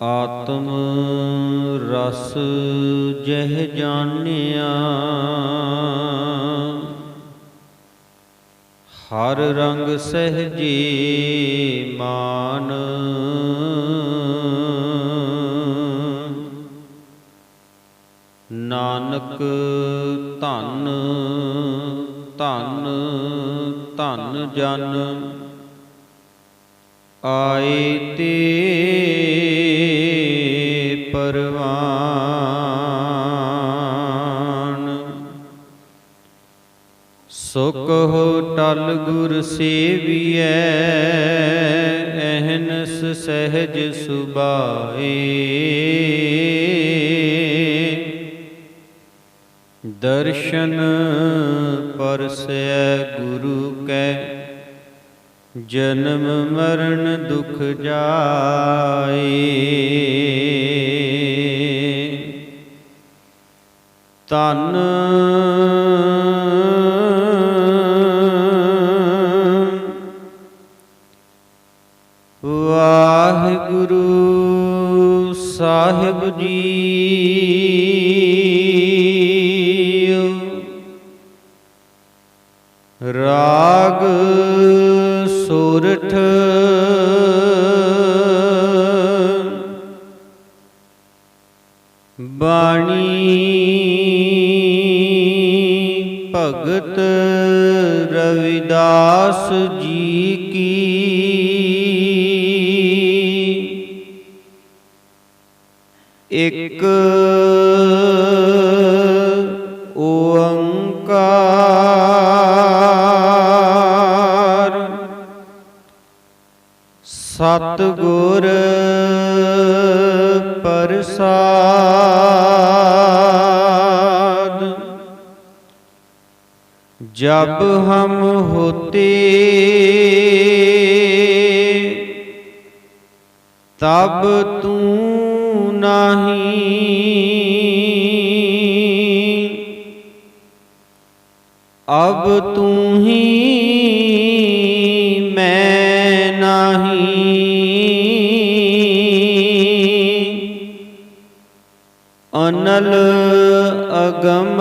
ਆਤਮ ਰਸ ਜਹ ਜਾਣਿਆ ਹਰ ਰੰਗ ਸਹਜੀ ਮਾਨ। ਨਾਨਕ ਧਨ ਧਨ ਧਨ ਜਨ ਆਏ ਤੇ ਪਰਵਾਨ। ਸੁਖ ਹੋ ਟਲ ਗੁਰ ਸੇਵੀਐ, ਅਹਨਸ ਸਹਿਜ ਸੁਬਾਏ ਦਰਸ਼ਨ ਪਰਸੈ ਗੁਰੂ ਕੈ ਜਨਮ ਮਰਨ ਦੁਖ ਜਾਏ। ਤਨ ਵਾਹਿਗੁਰੂ ਸਾਹਿਬ ਜੀ। ਰਾਗ ਸੋਰਠ। ਬਾਣੀ ਭਗਤ ਰਵਿਦਾਸ ਜੀ ਕੀ। ਇੱਕ ਓੰਕਾਰ ਸਤ ਗੁਰ ਪ੍ਰਸਾਦ। ਜਬ ਹਮ ਹੋਤੇ ਤਬ ਤੂੰ ਨਹੀਂ। ਅਬ ਤੂੰ ਹੀ ਮੈਂ ਨਹੀਂ। ਅਨਲ ਅਗਮ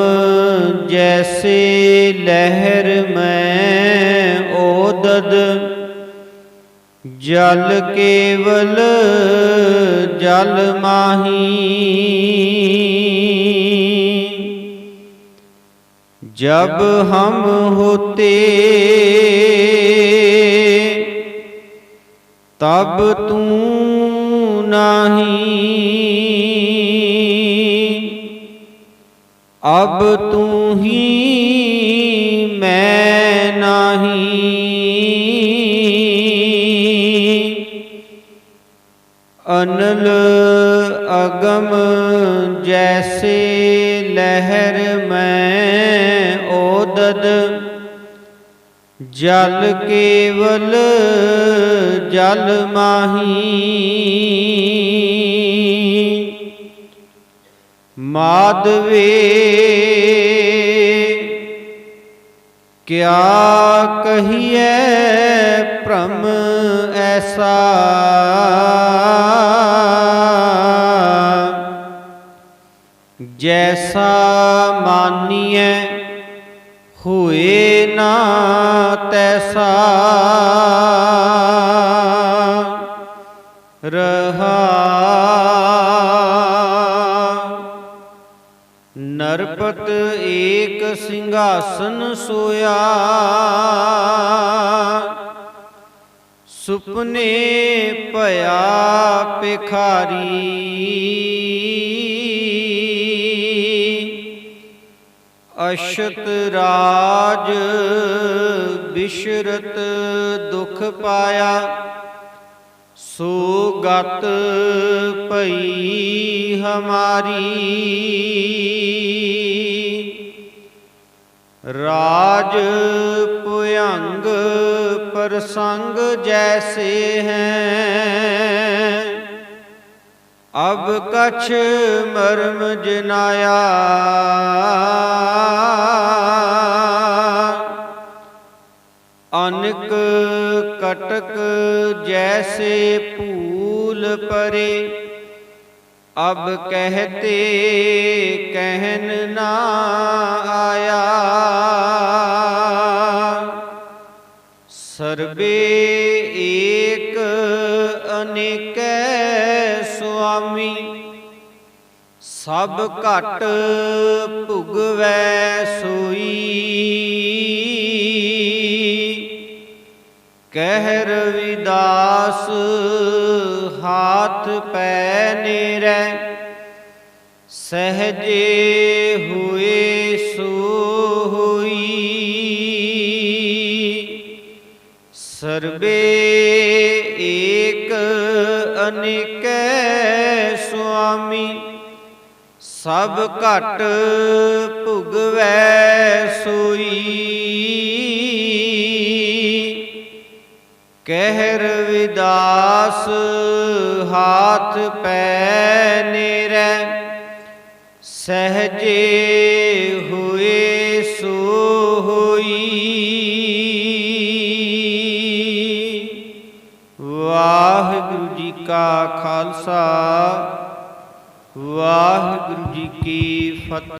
ਜੈਸੇ ਲਹਿਰ ਮੈਂ ਓਦਦ। ਜਲ ਕੇਵਲ ਜਲ ਮਾਹੀ। ਜਬ ਹਮ ਹੋਤੇ, ਤਬ ਤੂੰ ਨਹੀਂ ਅਬ ਤੂੰ ਹੀ ਮੈਂ ਨਹੀਂ ਅਨਲ ਅਗਮ ਜੈਸੇ ਲਹਿਰ ਮੈਂ ਓਦਦ ਜਲ ਕੇਵਲ ਜਲ ਮਾਹੀ। ਮਾਦਵੇ ਕਿਆ ਕਹੀਏ ਭ੍ਰਮ ਐਸਾ। ਜੈਸਾ ਮਾਨੀਏ ਹੋਏ ਨਾ ਤੈਸਾ। ਰਹਾ। ਨਰਪਤ ਏਕ ਸਿੰਘਾਸਨ ਸੋਇਆ। ਸੁਪਨੇ ਭਇਆ ਭਿਖਾਰੀ। ਅਸ਼ਤ ਰਾਜ ਬਿਸ਼ਰਤ ਦੁਖ ਪਾਇਆ ਸੋ ਗਤ ਭਈ ਹਮਾਰੀ। ਰਾਜ ਭੁਯੰਗ ਪ੍ਰਸੰਗ ਜੈਸੇ ਹੈ ਅਬ ਕਛ ਮਰਮ ਜਨਾਇਆ। ਅਨਕ ਕਟਕ ਜੈਸੇ ਭੂਲ ਪਰੇ, ਅਬ ਕਹਤੇ ਕਹਿਨ ਨਾ ਆਇਆ। ਸਰਬੇ ਏਕ ਅਨੇਕ ਸੁਆਮੀ, ਸਭ ਘਟ ਭੁਗਵੈ ਸੋਈ। ਕਹਿ ਰਵਿਦਾਸ ਹਾਥ ਪੈ ਨੇਰੈ, ਸਹਜੇ ਹੋਏ ਸੋ ਹੋਈ। ਸਰਬੇ ਏਕ ਅਨੇਕੈ ਸੁਆਮੀ, ਸਭ ਘਟ ਭੁਗਵੈ ਸੋਈ। ਕਹਿਰ ਵਿਦਾਸ, ਹਾਥ ਪੈ ਨੇਰੈ, ਸਹਜੇ ਹੋਏ ਸੋ ਹੋਈ। ਵਾਹਿਗੁਰੂ ਜੀ ਕਾ ਖਾਲਸਾ ਵਾਹਿਗੁਰੂ ਜੀ ਕੀ ਫਤਿਹ।